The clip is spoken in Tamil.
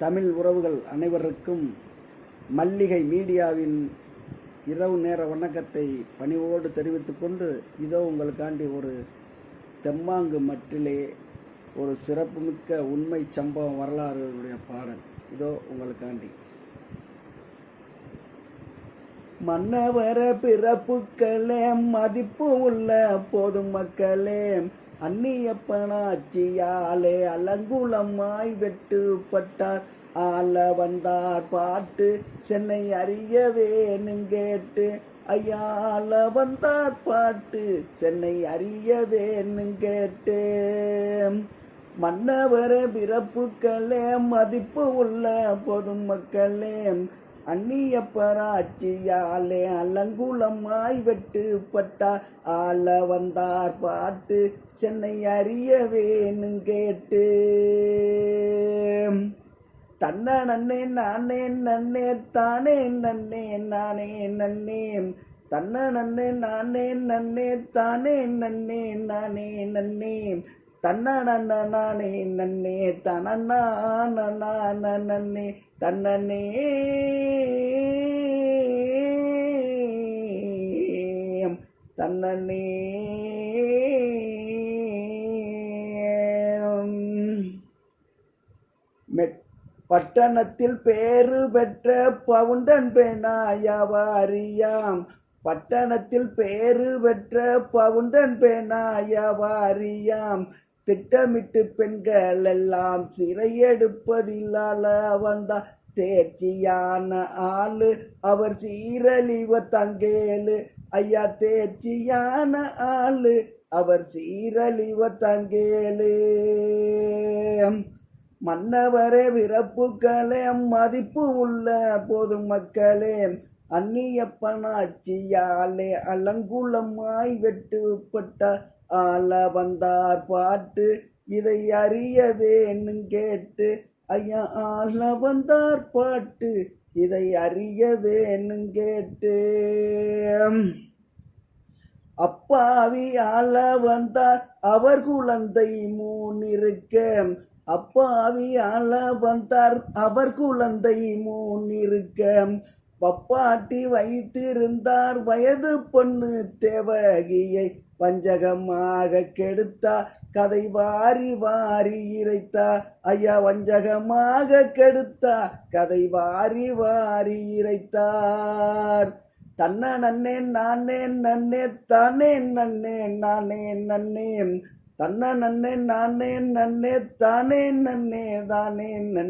தமிழ் உறவுகள் அனைவருக்கும் மல்லிகை மீடியாவின் இரவு நேர வணக்கத்தை பணிவோடு தெரிவித்துக்கொண்டு இதோ உங்களுக்காண்டி ஒரு தெம்மாங்கு மட்டிலே ஒரு சிறப்புமிக்க உண்மை சம்பவம் வரலாறுடைய பாடல். இதோ உங்களுக்காண்டி. மன்னவர பிறப்புக்களே மதிப்பு உள்ள பொதுமக்களே அந்நியப்பனாட்சியாலே அலங்குலமாய் வெட்டுப்பட்டார். ஆள வந்தார் பாட்டு சென்னை அறியவேனும் கேட்டு ஐயா ஆள வந்தார் பாட்டு சென்னை அறியவேனும் கேட்டு மன்னவர பிறப்புக்களே மதிப்பு உள்ள பொதுமக்களே அந்நிய பராட்சியாலே அலங்குலமாய் வெட்டுப்பட்டார் ஆள வந்தார் பாட்டு சென்னை அறிய வேணும் கேட்டு. தன்ன நன்னே நானே நன்னே தானே நன்னே நானே நன்னே. தன்ன நன்னே நானே நன்னே தானே நன்னே நானே நன்னே. தன்னே நன்னே தனன்னா நன்னே தன்னே தன்னனே. பட்டணத்தில் பேறு பெற்ற பவுண்டன் பெண்ணாயவாரியாம் பட்டணத்தில் பேறு பெற்ற பவுண்டன் பெண்ணாயவாரியாம் திட்டமிட்டு பெண்கள் எல்லாம் சிறையெடுப்பதில்லால வந்தா தேர்ச்சியான ஆளு. அவர் சீரழிவ தங்கேலு. ஐயா தேர்ச்சியான ஆளு. அவர் சீரழிவ தங்கேலு. மன்னவரே விறப்புகளே மதிப்பு உள்ள பொதுமக்களே அந்நியப்பனாச்சியாலே அலங்குலமாய் வெட்டுப்பட்ட ஆள வந்தார் பாட்டு இதை அறிய வேணும் கேட்டு ஐயா ஆள வந்தார் பாட்டு இதை அறிய வேணும் கேட்டு. அப்பாவி ஆள வந்தார் அவர் குழந்தை மூனிருக்க அப்பாவி ஆள வந்தார் அவர் குழந்தை மூனிருக்க பப்பாட்டி வைத்திருந்தார் வயது பொண்ணு தேவகியை வஞ்சகமாக கெடுத்தா கதை வாரி வாரி இறைத்தா. ஐயா வஞ்சகமாக கெடுத்தா கதை வாரி வாரி இறைத்தார். தன்ன நன்னே நானே நன்னே தானே நன்னே நானே நன்னே. தன்ன நன்னே நானே நன்னே தானே நன்னே தானே நன்னே.